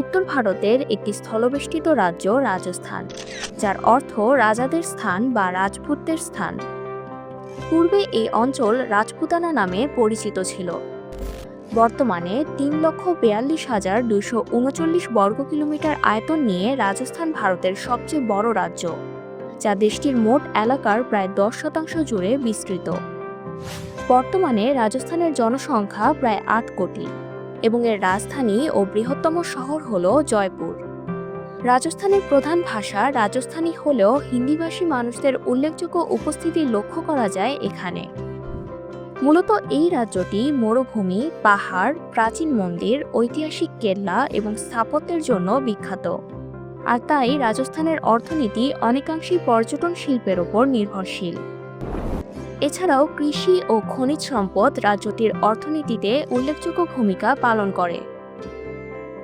উত্তর ভারতের একটি স্থলবেষ্টিত রাজ্য রাজস্থান, যার অর্থ রাজাদের স্থান বা রাজপুতদের স্থান। পূর্বে এই অঞ্চল রাজপুতানা নামে পরিচিত ছিল। বর্তমানে তিন লক্ষ বেয়াল্লিশ হাজার দুশো উনচল্লিশ বর্গ কিলোমিটার আয়তন নিয়ে রাজস্থান ভারতের সবচেয়ে বড় রাজ্য, যা দেশটির মোট এলাকার প্রায় দশ শতাংশ জুড়ে বিস্তৃত। বর্তমানে রাজস্থানের জনসংখ্যা প্রায় আট কোটি। এবং এর রাজধানী ও বৃহত্তম শহর হল জয়পুর। রাজস্থানের প্রধান ভাষা রাজস্থানী হলেও হিন্দিভাষী মানুষদের উল্লেখযোগ্য উপস্থিতি লক্ষ্য করা যায় এখানে। মূলত এই রাজ্যটি মরুভূমি, পাহাড়, প্রাচীন মন্দির, ঐতিহাসিক কেল্লা এবং স্থাপত্যের জন্য বিখ্যাত। আর তাই রাজস্থানের অর্থনীতি অনেকাংশেই পর্যটন শিল্পের ওপর নির্ভরশীল। এছাড়াও কৃষি ও খনিজ সম্পদ রাজ্যটির অর্থনীতিতে উল্লেখযোগ্য ভূমিকা পালন করে।